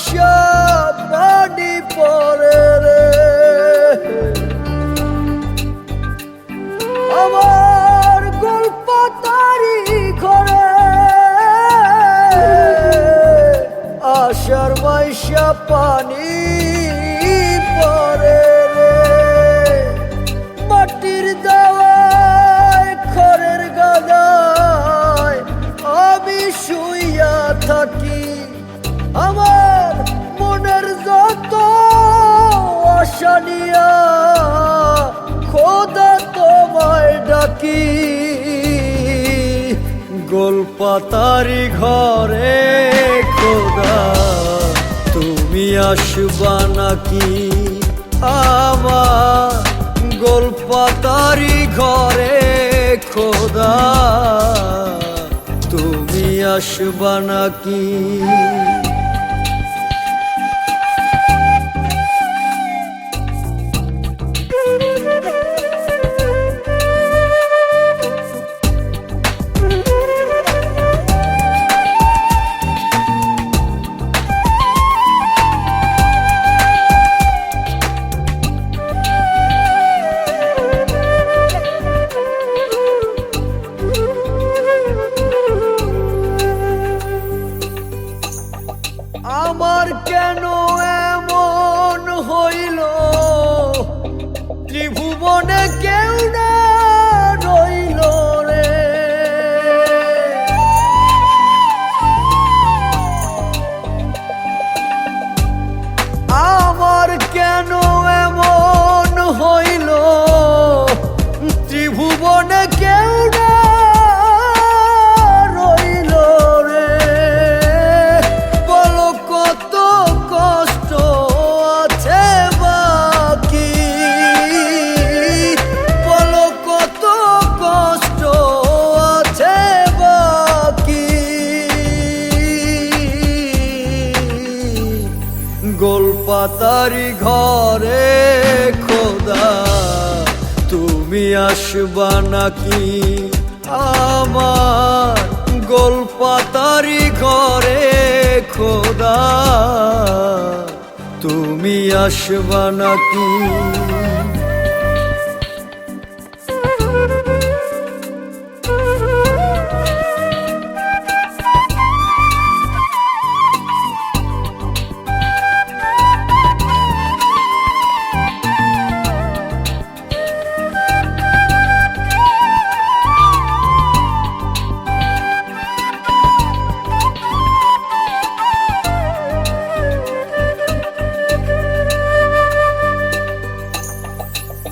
বৈশাখ নানি পরে রে। আমার গল্প তারি ঘরে আশার বৈশা পানি পরে আশা নিয়া খোদা তোমায় ডাকি। গোলপাতারি ঘরে, খোদা, তুমি আসবা নাকি? আমার গোলপাতারি ঘরে, খোদা, তুমি আসবা নাকি? কেন এমন হইল ত্রিভুবনে কেউ গোলপাতারি ঘরে খোদা তুমি আসবা নাকি? আমার গোলপাতারি ঘরে খোদা তুমি আসবা নাকি?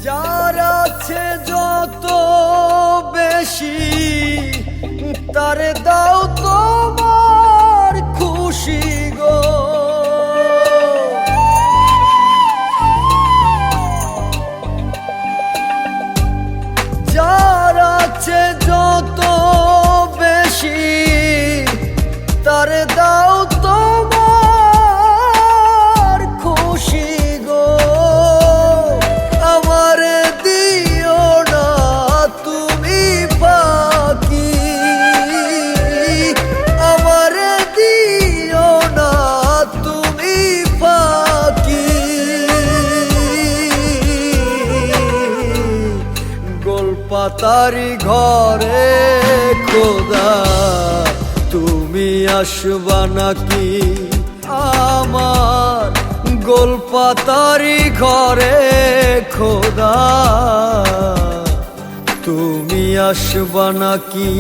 যার আছে যত বেশি তার দাও তোমার খুশি গো। গোলপাতারি ঘরে খোদা তুমি আসবা নাকি? আমার গোলপাতারি ঘরে খোদা তুমি আসবা নাকি?